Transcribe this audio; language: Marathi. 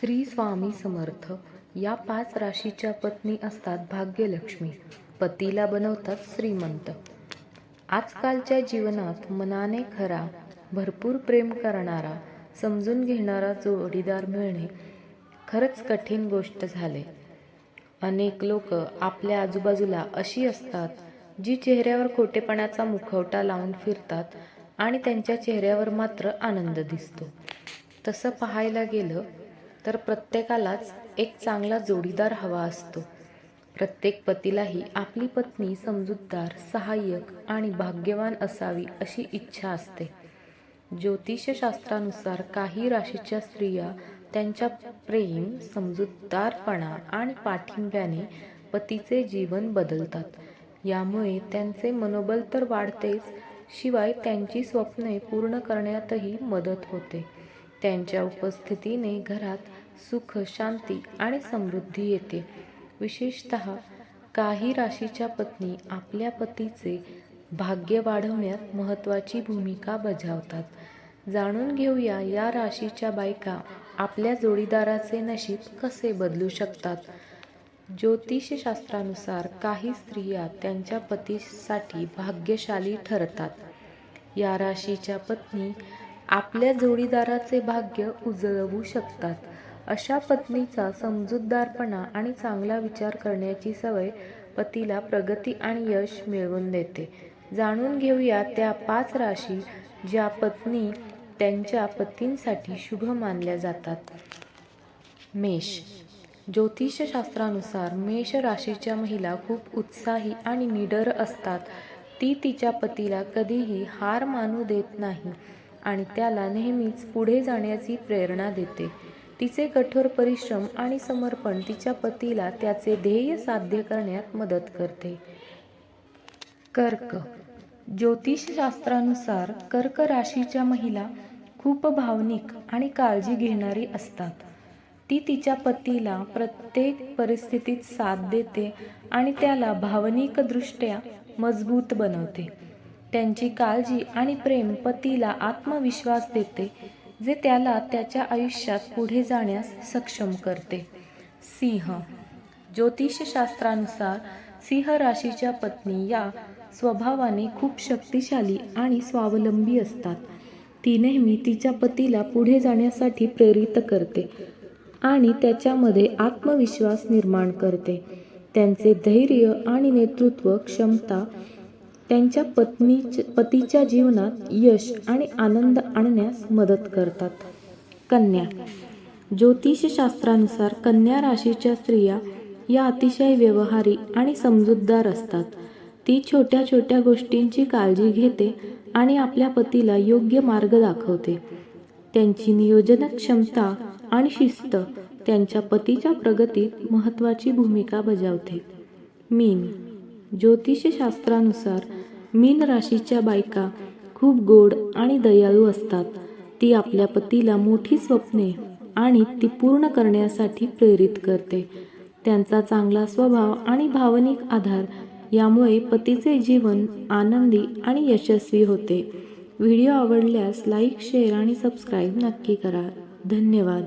श्री स्वामी समर्थ या पाच राशीच्या पत्नी असतात भाग्यलक्ष्मी. पतीला बनवतात श्रीमंत. आजकालच्या जीवनात मनाने खरा भरपूर प्रेम करणारा समजून घेणारा जोडीदार मिळणे खरंच कठीण गोष्ट झाले. अनेक लोक आपल्या आजूबाजूला अशी असतात जी चेहऱ्यावर खोटेपणाचा मुखवटा लावून फिरतात आणि त्यांच्या चेहऱ्यावर मात्र आनंद दिसतो. तसं पाहायला गेलं तर प्रत्येकालाच एक चांगला जोडीदार हवा असतो. प्रत्येक पतीलाही आपली पत्नी समजूतदार सहाय्यक आणि भाग्यवान असावी अशी इच्छा असते. ज्योतिषशास्त्रानुसार काही राशीच्या स्त्रिया त्यांच्या प्रेम समजूतदारपणा आणि पाठिंब्याने पतीचे जीवन बदलतात. यामुळे त्यांचे मनोबल तर वाढतेच शिवाय त्यांची स्वप्ने पूर्ण करण्यातही मदत होते. त्यांच्या उपस्थितीने घरात सुख शांती आणि समृद्धी येते. विशेषत काही राशीच्या पत्नी आपल्या पतीचे भाग्य वाढवण्यात महत्त्वाची भूमिका बजावतात. जाणून घेऊया या राशीच्या बायका आपल्या जोडीदाराचे नशीब कसे बदलू शकतात? ज्योतिषशास्त्रानुसार काही स्त्रिया त्यांच्या पतीसाठी भाग्यशाली ठरतात. या राशीच्या पत्नी आपल्या जोडीदाराचे भाग्य उजळवू शकतात. अशा पत्नीचा समजूतदारपणा आणि चांगला विचार करण्याची सवय पतीला प्रगती आणि यश मिळवून देते. जाणून घेऊया त्या पाच राशी ज्या पत्नी त्यांच्या पतींसाठी शुभ मानल्या जातात. मेष. ज्योतिषशास्त्रानुसार मेष राशीच्या महिला खूप उत्साही आणि निडर असतात. ती तिच्या पतीला कधीही हार मानू देत नाही. आणि त्याला नेहमीच पुढे जाण्याची प्रेरणा देते. तिचे कठोर परिश्रम आणि समर्पण तिच्या पतीला त्याचे ध्येय साध्य करण्यात मदत करते. कर्क. ज्योतिषशास्त्रानुसार कर्क राशीच्या महिला खूप भावनिक आणि काळजी घेणारी असतात. ती तिच्या पतीला प्रत्येक परिस्थितीत साथ देते आणि त्याला भावनिकदृष्ट्या मजबूत बनवते. त्यांची काळजी आणि प्रेम पतीला आत्मविश्वास देते जे त्याला त्याच्या आयुष्यात पुढे जाण्यास सक्षम करते. सिंह. ज्योतिषशास्त्रानुसार सिंह राशीच्या पत्नी या स्वभावाने खूप शक्तिशाली आणि स्वावलंबी असतात. ती नेहमी तिच्या पतीला पुढे जाण्यासाठी प्रेरित करते आणि त्याच्यामध्ये आत्मविश्वास निर्माण करते. त्यांचे धैर्य आणि नेतृत्व क्षमता त्यांच्या पत्नीच्या पतीच्या जीवनात यश आणि आनंद आणण्यास मदत करतात. कन्या. ज्योतिषशास्त्रानुसार कन्या राशीच्या स्त्रिया या अतिशय व्यवहारी आणि समजूतदार असतात. ती छोट्या छोट्या गोष्टींची काळजी घेते आणि आपल्या पतीला योग्य मार्ग दाखवते. त्यांची नियोजन क्षमता आणि शिस्त त्यांच्या पतीच्या प्रगतीत महत्त्वाची भूमिका बजावते. मीन. ज्योतिषशास्त्रानुसार मीन राशीच्या बायका खूप गोड आणि दयाळू असतात. ती आपल्या पतीला मोठी स्वप्ने आणि ती पूर्ण करण्यासाठी प्रेरित करते. त्यांचा चांगला स्वभाव आणि भावनिक आधार यामुळे पतीचे जीवन आनंदी आणि यशस्वी होते. व्हिडिओ आवडल्यास लाईक शेअर आणि सबस्क्राईब नक्की करा. धन्यवाद.